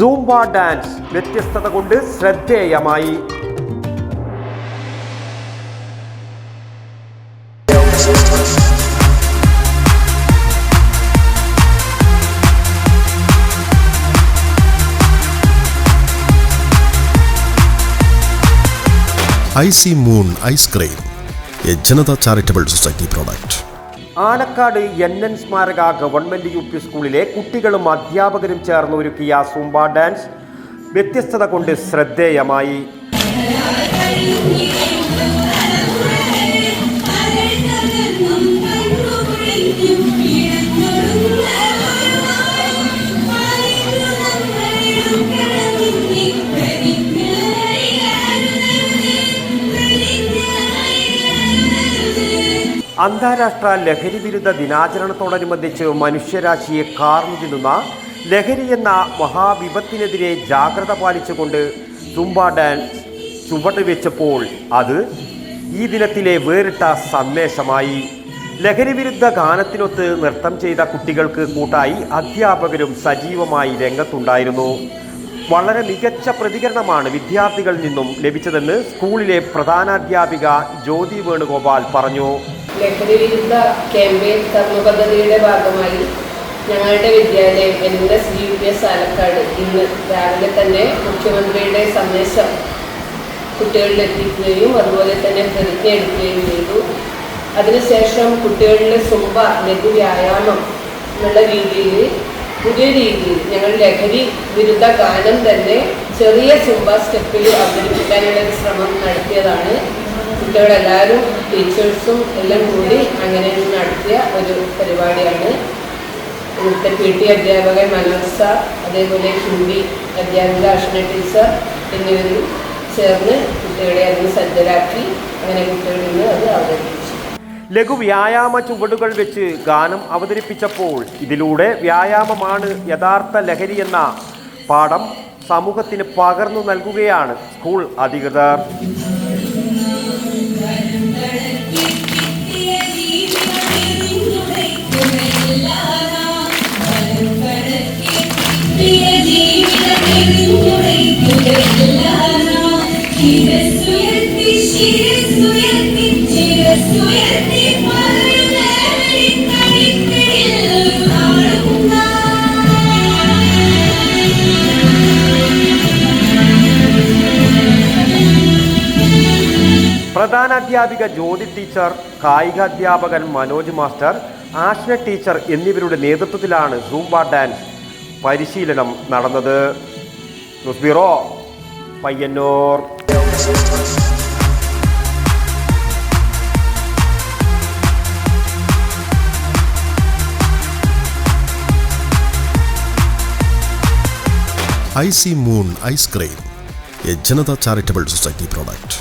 Zumba dance വ്യത്യസ്തത കൊണ്ട് ശ്രദ്ധേയമായി. I C moon ice cream A Janata charitable society product. Alakkad N N സ്മാരക government U P സ്കൂളിലെ കുട്ടികളും അധ്യാപകരും ചേർന്ന് ഒരുക്കിയ സുംബ ഡാൻസ് വ്യത്യസ്തത കൊണ്ട് ശ്രദ്ധേയമായി. അന്താരാഷ്ട്ര ലഹരി വിരുദ്ധ ദിനാചരണത്തോടനുബന്ധിച്ച് മനുഷ്യരാശിയെ കാർന്നു തിന്നുന്ന ലഹരി എന്ന മഹാവിപത്തിനെതിരെ ജാഗ്രത പാലിച്ചുകൊണ്ട് തുമ്പ ഡാൻസ് ചുവട് വെച്ചപ്പോൾ അത് ഈ ദിനത്തിലെ വേറിട്ട സന്ദേശമായി. ലഹരി വിരുദ്ധ ഗാനത്തിനൊത്ത് നൃത്തം ചെയ്ത കുട്ടികൾക്ക് കൂട്ടായി അധ്യാപകരും സജീവമായി രംഗത്തുണ്ടായിരുന്നു. വളരെ മികച്ച പ്രതികരണമാണ് വിദ്യാർത്ഥികളിൽ നിന്നും ലഭിച്ചതെന്ന് സ്കൂളിലെ പ്രധാനാധ്യാപിക ജ്യോതി വേണുഗോപാൽ പറഞ്ഞു. ലഹരി വിരുദ്ധ ക്യാമ്പയിൻ കർമ്മപദ്ധതിയുടെ ഭാഗമായി ഞങ്ങളുടെ വിദ്യാലയം N S G P S Alakkad ഇന്ന് രാവിലെ തന്നെ മുഖ്യമന്ത്രിയുടെ സന്ദേശം കുട്ടികളിൽ എത്തിക്കുകയും അതുപോലെ തന്നെ പ്രതിജ്ഞ എടുക്കുകയും ചെയ്തു. അതിനുശേഷം കുട്ടികളിലെ സുംബ ലഘു വ്യായാമം എന്നുള്ള രീതിയിൽ പുതിയ രീതിയിൽ ഞങ്ങൾ ലഹരി വിരുദ്ധ ഗാനം തന്നെ ചെറിയ സുംബ സ്റ്റെപ്പിൽ അവതരിപ്പിക്കാനുള്ള ഒരു ശ്രമം നടത്തിയതാണ്. കുട്ടികളെല്ലാവരും ടീച്ചേഴ്സും എല്ലാം കൂടി അങ്ങനെ നടത്തിയ ഒരു പരിപാടിയാണ്. ഇവിടുത്തെ പി ടി അധ്യാപകൻ മനോജ് സാർ അതേപോലെ ഹിന്ദി അധ്യാപിക അർഷണ ടീച്ചർ എന്നിവരും ചേർന്ന് കുട്ടികളെ അതിന് സജ്ജരാക്കി അങ്ങനെ കുട്ടികളിൽ നിന്ന് അത് അവതരിപ്പിച്ചു. ലഘു വ്യായാമ ചുവടുകൾ വെച്ച് ഗാനം അവതരിപ്പിച്ചപ്പോൾ ഇതിലൂടെ വ്യായാമമാണ് യഥാർത്ഥ ലഹരി എന്ന പാഠം സമൂഹത്തിന് പകർന്നു നൽകുകയാണ് സ്കൂൾ അധികൃതർ. പ്രധാനാധ്യാപിക ജ്യോതി ടീച്ചർ കായികാധ്യാപകൻ മനോജ് മാസ്റ്റർ ആഷ്ന ടീച്ചർ എന്നിവരുടെ നേതൃത്വത്തിലാണ് സൂംബ ഡാൻസ് പരിശീലനം നടന്നത്. News bureau Payyanur. I C moon ice cream A Janata charitable society product.